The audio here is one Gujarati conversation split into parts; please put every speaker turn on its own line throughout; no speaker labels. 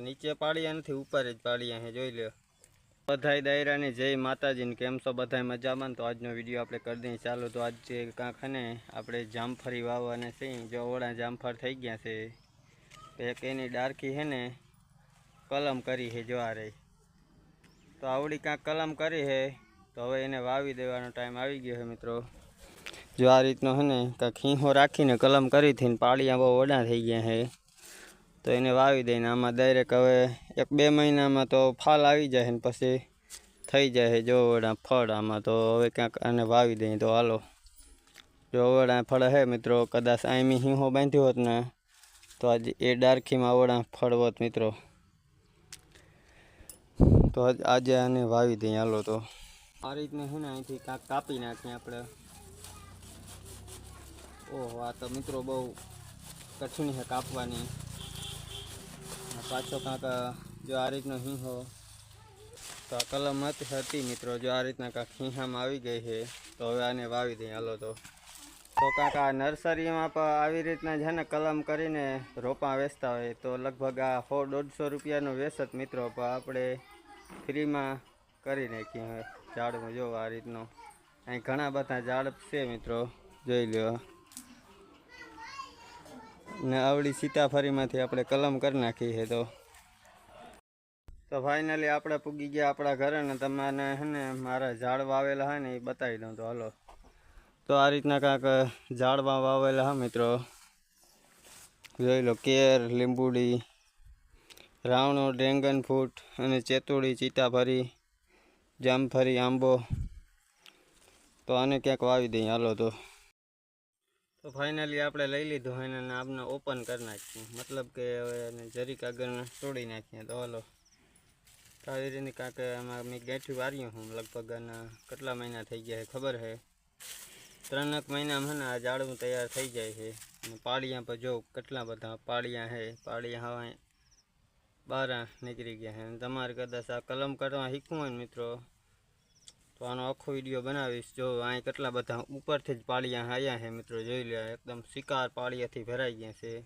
નીચે પાડ્યા નથી ઉપર જ પાડ્યા છે જોઈ લ્યો. બધાય દાયરાની જય માતાજીને કેમ છો બધાય મજામાં તો આજનો વીડિયો આપણે કરી દઈએ. ચાલો, તો આજે કાંક ને, આપણે જામફળી વાવવાને છે. જો ઓળા જામફળ થઈ ગયા છે. એક એની ડારકી છે ને, કલમ કરી છે જો આ રહી તો આવડી કાંક કલમ કરી છે તો હવે એને વાવી દેવાનો ટાઈમ આવી ગયો છે મિત્રો. જો આ રીતનો છે ને કાંઈક ખીંહો રાખીને કલમ કરી હતી ને પાળિયા બહુ ઓડા થઈ ગયા છે તો એને વાવી દઈને આમાં ડાયરેક્ટ હવે એક બે મહિનામાં તો ફાલ આવી જાય ને પછી થઈ જાય છે જો ફળ આમાં તો હવે ક્યાંક આને વાવી દઈએ તો હાલો. જો વડા ફળ હે મિત્રો, કદાચ આઈમી હિંહો બાંધ્યો હોત ને, તો આજે એ ડારખીમાં ઓડા ફળ હોત મિત્રો. તો આજે આને વાવી દઈએ હાલો તો. આ રીતને છે ને અહીંથી કાંક કાપી નાખીએ આપણે. ઓહો, આ તો મિત્રો બહુ કઠિન છે કાપવાની. પાછો કાંક જો આ રીતનો હિંહો, તો આ કલમ હતી મિત્રો, જો આ રીતના કાંક હિંહામાં આવી ગઈ છે, તો હવે આને વાવી દઈએ. હાલો તો. તો કાંક આ નર્સરીમાં પણ આવી રીતના છે ને કલમ કરીને રોપા વેચતા હોય, તો લગભગ આ સો દોઢસો રૂપિયાનો વેચત મિત્રો, પણ આપણે ફ્રીમાં કરી નાખીએ ઝાડમાં. જો આ રીતનો, અહીં ઘણા બધા ઝાડ છે મિત્રો, જોઈ લ્યો. ને આવડી સીતાફળીમાંથી આપણે કલમ કરી નાખી છે તો. તો ફાઇનલી આપણે પૂગી ગયા આપણા ઘરે ને તમને હે ને મારા ઝાડ વાવેલા હોય ને એ બતાવી દઉં તો હાલો. તો આ રીતના કાંક ઝાડવા વાવેલા હા મિત્રો. જોઈ લો કેર, લીંબુડી, રાવણો, ડ્રેગન ફ્રૂટ અને ચેતુડી ચીતાફરી જામફળી આંબો. તો આને ક્યાંક વાવી દઈએ. હાલો તો. તો ફાઇનલી આપણે લઈ લીધું એને અને આપણે ઓપન કરી નાખીએ મતલબ કે હવે જરીક આગળ તોડી નાખીએ. તો હાલો, આવી રીતે કાંક આમાં મેં ગાંઠી વાર્યું હું લગભગ કેટલા મહિના થઈ ગયા છે ખબર છે? ત્રણેક મહિનામાં ને આ જાડવું તૈયાર થઈ જાય છે. પાળિયા પર જો કેટલા બધા પાળિયા છે, પાળિયા હવે બારા નીકળી ગયા છે. તમારે કદાચ આ કલમ કરવા શીખવું હોય ને મિત્રો તો આનો આખો વીડિયો બનાવીશ. જો અહીં કેટલા બધા ઉપરથી જ પાળિયા આવ્યા છે મિત્રો, જોઈ લે એકદમ શિકાર પાળિયાથી ભરાઈ ગયા છે.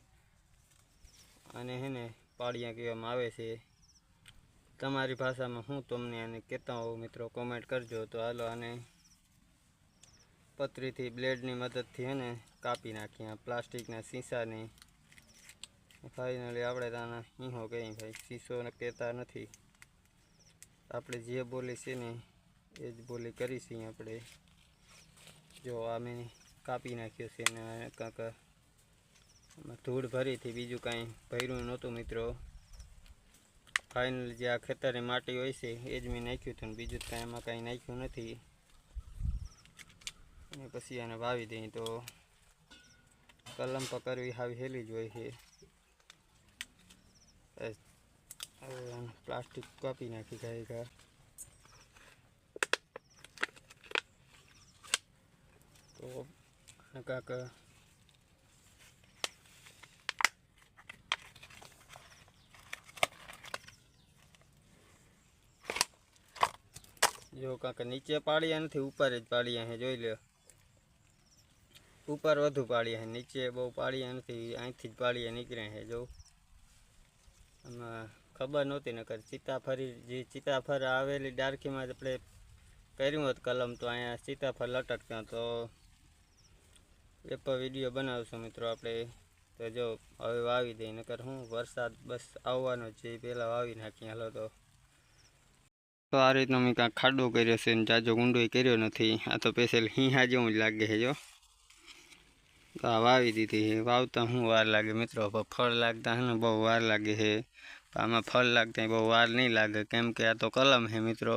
અને હે ને, પાળિયા કહેવામાં આવે છે. તમારી ભાષામાં હું તમને આને કહેતા હોઉં મિત્રો કોમેન્ટ કરજો. તો હાલો આને પતરીથી બ્લેડની મદદથી હે ને કાપી નાખીએ આ પ્લાસ્ટિકના શીશાની. ફાઇનલી આપણે તાના હીહો કહીએ ભાઈ, શીશો કહેતા નથી. આપણે જે બોલી છે ને એ જ બોલી કરીશી આપણે. જો આ મેં કાપી નાખ્યો છે અને કાંક ધૂળ ભરીથી બીજું કાંઈ ભર્યું નહોતું મિત્રો. ફાઇનલ જે આ ખેતરની માટી હોય છે, એ જ મેં નાખ્યું હતું બીજું કાંઈ એમાં કાંઈ નાખ્યું નથી. અને પછી આને વાવી દઈએ તો કલમ પકડવી હાવી હેલી જ હોય છે. પ્લાસ્ટિક કાપી નાખી ગાય ઘા તો આને કાંક જો કાંક નીચે પાડ્યા નથી ઉપર જ પાડ્યા છે જોઈ લો ઉપર વધુ પાડ્યા છે નીચે બહુ પાડ્યા નથી અહીંથી જ પાડ્યા નીકળ્યા છે જો. આમાં ખબર નહોતી નકર સીતાફળી જે સીતાફળ આવેલી ડાર્કીમાં જ આપણે કર્યું હોત કલમ, તો અહીંયા સીતાફળ લટકતા તો એ પણ વીડિયો બનાવશું મિત્રો આપણે, તો જો હવે વાવી દઈએ, નકર હું વરસાદ બસ આવવાનો જ છે, એ પહેલાં વાવી નાખીએ હાલો તો. તો આ રીતનો મેં કાંઈક ખાડો કર્યો છે ને જાજો ગુંડો કર્યો નથી, આ તો સ્પેશિયલ હિંહા જેવું જ લાગે છે જો. તો આ વાવી દીધી છે, વાવતા શું વાર લાગે મિત્રો પણ ફળ લાગતા હે ને બહુ વાર લાગે છે. પણ આમાં ફળ લાગતા બહુ વાર નહીં લાગે, કેમ કે આ તો કલમ છે મિત્રો.